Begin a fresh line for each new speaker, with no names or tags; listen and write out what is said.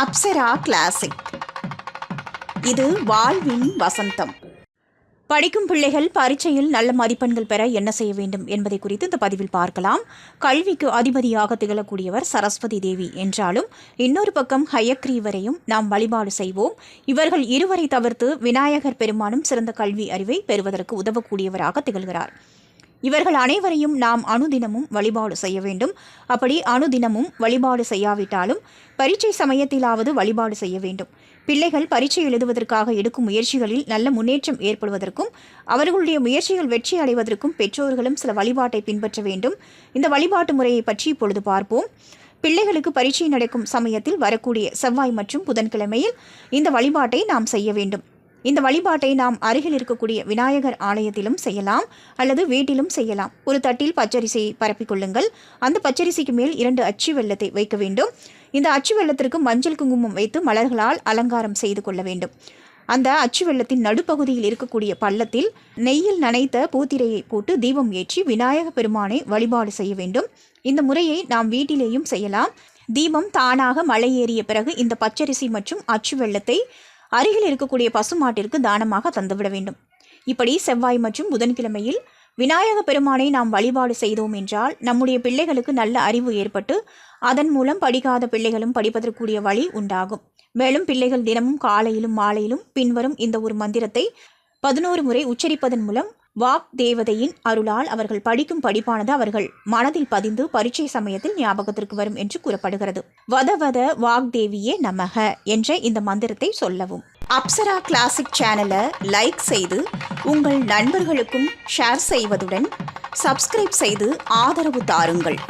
Apsara classic இது வாழ்வின் வசந்தம். படிக்கும் பிள்ளைகள் பரீட்சையில் நல்ல மதிப்பெண்கள் பெற என்ன செய்ய வேண்டும் என்பதை குறித்து இந்த பதிவில் பார்க்கலாம். கல்விக்கு அதிபதியாக திகழக்கூடியவர் சரஸ்வதி தேவி என்றாலும் இன்னொரு பக்கம் ஹயக்ரீவரையும் நாம் வழிபாடு செய்வோம். இவர்கள் இருவரை தவிர்த்து விநாயகர் பெருமானும் சிறந்த கல்வி அறிவை பெறுவதற்கு உதவக்கூடியவராக திகழ்கிறார். இவர்கள் அனைவரையும் நாம் அனுதினமும் வழிபாடு செய்ய வேண்டும். அப்படி அனுதினமும் வழிபாடு செய்யாவிட்டாலும் பரீட்சை சமயத்திலாவது வழிபாடு செய்ய வேண்டும். பிள்ளைகள் பரீட்சை எழுதுவதற்காக எடுக்கும் முயற்சிகளில் நல்ல முன்னேற்றம் ஏற்படுவதற்கும் அவர்களுடைய முயற்சிகள் வெற்றி அடைவதற்கும் பெற்றோர்களும் சில வழிபாட்டை பின்பற்ற வேண்டும். இந்த வழிபாட்டு முறையை பற்றி இப்பொழுது பார்ப்போம். பிள்ளைகளுக்கு பரீட்சை நடக்கும் சமயத்தில் வரக்கூடிய செவ்வாய் மற்றும் புதன்கிழமையில் இந்த வழிபாட்டை நாம் செய்ய வேண்டும். இந்த வழிபாட்டை நாம் அருகில் இருக்கக்கூடிய விநாயகர் ஆலயத்திலும் செய்யலாம் அல்லது வீட்டிலும் செய்யலாம். ஒரு தட்டில் பச்சரிசியை பரப்பிக் கொள்ளுங்கள். அந்த பச்சரிசிக்கு மேல் இரண்டு அச்சு வெள்ளத்தை வைக்க வேண்டும். இந்த அச்சு வெள்ளத்திற்கு மஞ்சள் குங்குமம் வைத்து மலர்களால் அலங்காரம் செய்து கொள்ள வேண்டும். அந்த அச்சு வெள்ளத்தின் நடுப்பகுதியில் இருக்கக்கூடிய பள்ளத்தில் நெய்யில் நனைத்த பூத்திரையை போட்டு தீபம் ஏற்றி விநாயக பெருமானை வழிபாடு செய்ய வேண்டும். இந்த முறையை நாம் வீட்டிலேயும் செய்யலாம். தீபம் தானாக மலை ஏறிய பிறகு இந்த பச்சரிசி மற்றும் அச்சு வெள்ளத்தை அருகில் இருக்கக்கூடிய பசுமாட்டிற்கு தானமாக தந்துவிட வேண்டும். இப்படி செவ்வாய் மற்றும் புதன்கிழமையில் விநாயக பெருமானை நாம் வழிபாடு செய்தோம் என்றால் நம்முடைய பிள்ளைகளுக்கு நல்ல அறிவு ஏற்பட்டு அதன் மூலம் படிக்காத பிள்ளைகளும் படிப்பதற்குரிய வழி உண்டாகும். மேலும் பிள்ளைகள் தினமும் காலையிலும் மாலையிலும் பின்வரும் இந்த ஒரு மந்திரத்தை பதினோரு முறை உச்சரிப்பதன் மூலம் வாக் தேவதையின் அருளால் அவர்கள் படிக்கும் படிப்பானது அவர்கள் மனதில் பதிந்து பரீட்சை சமயத்தில் ஞாபகத்திற்கு வரும் என்று கூறப்படுகிறது. வத வத நமக என்ற இந்த மந்திரத்தை சொல்லவும். அப்சரா கிளாசிக் சேனலை லைக் செய்து உங்கள் நண்பர்களுக்கும் ஷேர் செய்வதுடன் சப்ஸ்கிரைப் செய்து ஆதரவு தாருங்கள்.